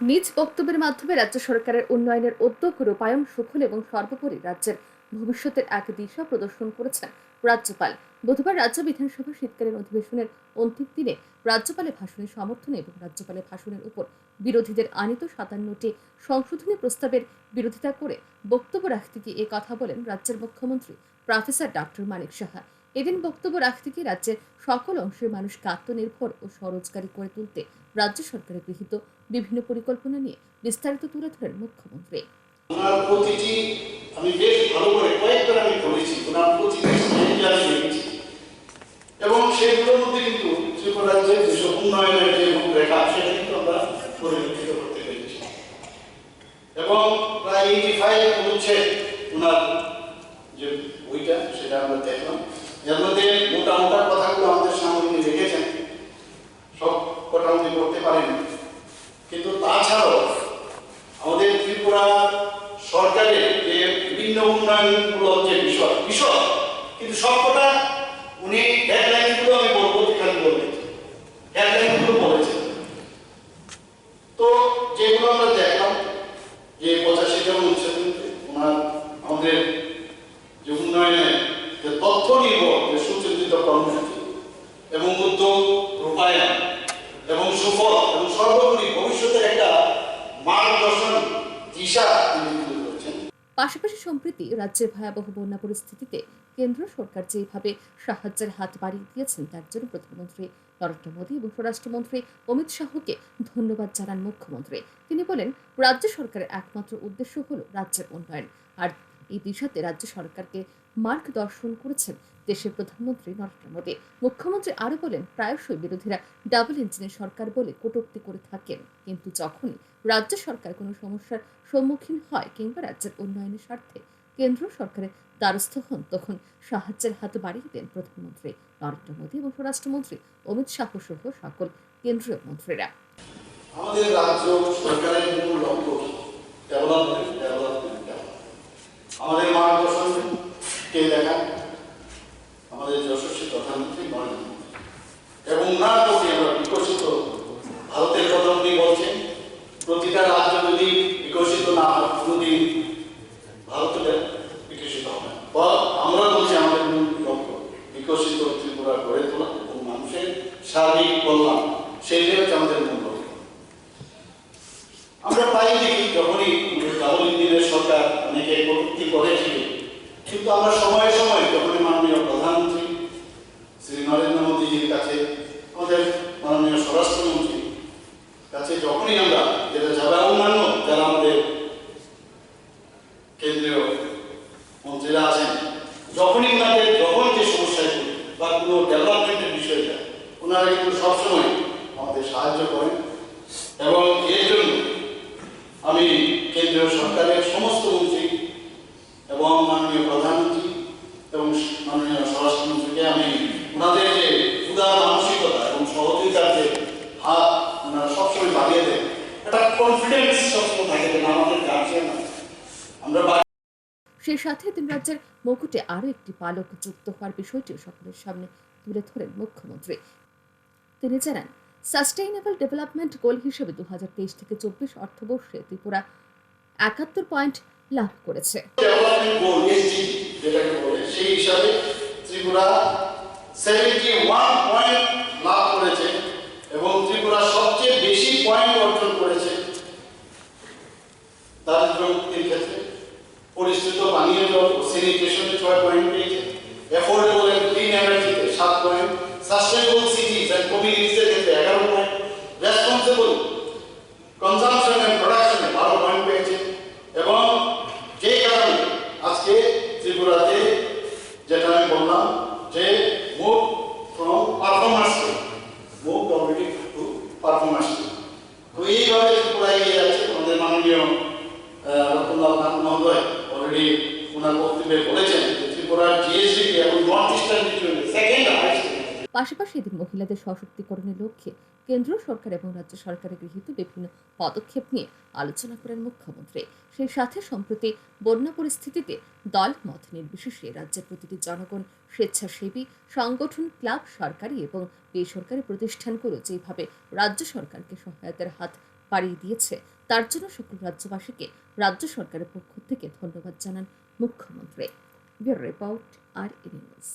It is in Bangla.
নিজ বক্তব্যের মাধ্যমে রাজ্য সরকারের উন্নয়নের উদ্যোগ, রূপায়ণ সুফল এবং সর্বোপরি রাজ্যের ভবিষ্যতের এক দিশা প্রদর্শন করেছেন রাজ্যপাল। বুধবার রাজ্য বিধানসভা শীতকালীন অধিবেশনের অন্তিম দিনে রাজ্যপালের ভাষণের সমর্থনে এবং রাজ্যপালের ভাষণের উপর বিরোধীদের আনিত সাতান্নটি সংশোধনী প্রস্তাবের বিরোধিতা করে বক্তব্য রাখতে গিয়ে কথা বলেন রাজ্যের মুখ্যমন্ত্রী প্রফেসর ডক্টর মানিক সাহা। এদিন বক্তব্য রাখতে গিয়ে রাজ্যের সকল অংশের মানুষকে আত্মনির্ভর ও স্বরোজগারী করে তুলতে রাজ্য সরকারের গৃহীত বিভিন্ন পরিকল্পনা নিয়ে বিস্তারিত তুলে ধরেন মুখ্যমন্ত্রী। আমি বেশ ভালো করে কয়েকবার আমি ওনার প্রতিটি দেখেছি। এবং সেগুলোর মধ্যে কিন্তু যেসব উন্নয়নের যে রূপরেখা সেটা কিন্তু আমরা পরিলক্ষিত করতে পেরেছি। এবং প্রায় এইটি ফাইভ ওনার যে বইটা, সেটা আমরা দেখলাম। মধ্যে মোটা মোটা কথাগুলো আমাদের সামনে উনি রেখেছেন। সব কটা উনি করতে পারেন। কিন্তু তাছাড়াও আমাদের ত্রিপুরা সরকারের যে বিভিন্ন উন্নয়নমূলক যে বিষয় বিষয়, কিন্তু সবকটা উনি হেডলাইনগুলো আমি বলব এখানে বলবেন হেডলাইনগুলো বলেছেন। তো যেগুলো আমরা দেখলাম, যে পঁচাশি জন উচ্ছেদনকে ওনার আমাদের যে উন্নয়নের যে তথ্য নির্ভর যে সুচিন্তিত কর্মসূচি এবং উদ্যোগ, রূপায়ণ এবং সুফল এবং সর্বোপরি ভবিষ্যতের একটা মার্গদর্শন দিশা তিনি পাশাপাশি সম্প্রতি রাজ্যের ভয়াবহ বন্যা পরিস্থিতিতে কেন্দ্র সরকার যেভাবে সাহায্যের হাত বাড়িয়ে দিয়েছেন, তার জন্য প্রধানমন্ত্রী নরেন্দ্র মোদী এবং স্বরাষ্ট্রমন্ত্রী অমিত শাহকে ধন্যবাদ জানান মুখ্যমন্ত্রী। তিনি বলেন, রাজ্য সরকারের একমাত্র উদ্দেশ্য হল রাজ্যের উন্নয়ন। আর এই দিশাতে রাজ্য সরকারকে মার্গদর্শন করেছেন দেশের প্রধানমন্ত্রী নরেন্দ্র মোদী। মুখ্যমন্ত্রী আরও বলেন, প্রায়শই বিরোধীরা ডাবল ইঞ্জিনের সরকার বলে কটূক্তি করে থাকেন। কিন্তু যখনই রাজ্য সরকার কোনো সমস্যার সম্মুখীন হয় কিংবা রাজ্যের উন্নয়নের স্বার্থে কেন্দ্র সরকারের দ্বারস্থ হন, তখন সাহায্যের হাত বাড়িয়ে দেন প্রধানমন্ত্রী নরেন্দ্র মোদী এবং স্বরাষ্ট্রমন্ত্রী অমিত শাহ সহ সকল কেন্দ্রীয় মন্ত্রীরা। আমাদের রাজ্য সরকারের মূল লক্ষ্য আমাদের মার্গদর্শন প্রধানমন্ত্রী নরেন্দ্র মোদী এবং আমরা বিকশিত ভারতের কথা উনি বলছেন, প্রতিটা রাজ্য যদি বিকশিত না হয়, কোনোদিন ভারতের বিকশিত হবে বা আমরা বলছি, আমাদের বিকশিত ত্রিপুরা গড়ে তোলা এবং মানুষের সার্বিক কল্যাণ সেইটাই হচ্ছে আমাদের মূল লক্ষ্য। আমরা প্রায় দেখি, যখনই ডাবল ইঞ্জিনের সরকার অনেকে কটূক্তি করে কিন্তু আমরা সময়ে সময়ে যখনই মাননীয় প্রধানমন্ত্রী শ্রী নরেন্দ্র মোদীজির কাছে আমাদের মাননীয় স্বরাষ্ট্রমন্ত্রী কাছে যখনই আমরা যেটা যাবে অন্যান্য যারা আমাদের কেন্দ্রীয় মন্ত্রীরা আছেন যখনই ওনাদের যখন যে সমস্যায় পড়ি বা কোনো ডেভেলপমেন্টের বিষয়টা ওনারা কিন্তু সবসময় আমাদের সাহায্য করেন এবং এর জন্য আমি কেন্দ্রীয় সরকারের সমস্ত মন্ত্রী এবং মাননীয় প্রধানমন্ত্রী এবং মাননীয় স্বরাষ্ট্রমন্ত্রীকে আমি ওনাদের যে উদার মানসিকতা এবং সহযোগিতার যে হাত ওনারা সবসময় বাড়িয়ে দেন একটা কনফিডেন্স সবসময় থাকে না, আমাদের গার্জিয়ান আমরা সেই সাথে তিন রাজ্যের মুকুটে আরও একটি পালক যুক্ত হওয়ার বিষয়টিও সকলের সামনে তুলে ধরেন মুখ্যমন্ত্রী। তিনি জানান সাস্টেইনেবল ডেভেলপমেন্ট গোল হিসেবে দুহাজার তেইশ থেকে চব্বিশ অর্থবর্ষে ত্রিপুরা একাত্তর পয়েন্ট লাভ করেছে। ডেভেলপমেন্ট গোল এসডি যেটাকে বলে সেই হিসাবে ত্রিপুরা সেভেন্টি ওয়ান পয়েন্ট লাভ করেছে এবং ত্রিপুরা সবচেয়ে বেশি পয়েন্ট অর্জন করেছে। জল ছয় পয়েন্ট পেয়েছে অ্যাফোর্ডেবল এন্ড ক্লিন এনার্জিতে সাত পয়েন্ট সাস্টেনেবল সিটিজ এন্ড কমিউনিটিসের ক্ষেত্রে এগারো পয়েন্ট রেসপন্সিবল কনজামশন এন্ড প্রোডাকশনে বারো পয়েন্ট পেয়েছে। এবং যে কারণে আজকে ত্রিপুরাতে যেটা আমি বললাম যে move from performance move committee to performance তো এইভাবে ত্রিপুরা এগিয়ে যাচ্ছে। আমাদের মাননীয় রতনলাল নাথ মহোদয় অলরেডি ওনার বক্তব্যে বলেছেন ত্রিপুরার জিএসডি এবং নর্থ ইস্টার্ন রিজিয়নে সেকেন্ড হাইস্ট পাশাপাশি এদিন মহিলাদের সশক্তিকরণের লক্ষ্যে কেন্দ্র সরকার এবং রাজ্য সরকারের গৃহীত বিভিন্ন পদক্ষেপ নিয়ে আলোচনা করেন মুখ্যমন্ত্রী। সেই সাথে সম্প্রতি বন্যা পরিস্থিতিতে দল মত নির্বিশেষে রাজ্যের প্রতিটি জনগণ স্বেচ্ছাসেবী সংগঠন ক্লাব সরকারি এবং বেসরকারি প্রতিষ্ঠানগুলো যেভাবে রাজ্য সরকারকে সহায়তার হাত বাড়িয়ে দিয়েছে তার জন্য সকল রাজ্যবাসীকে রাজ্য সরকারের পক্ষ থেকে ধন্যবাদ জানান মুখ্যমন্ত্রী ব্যুরো রিপোর্ট আর নিউজ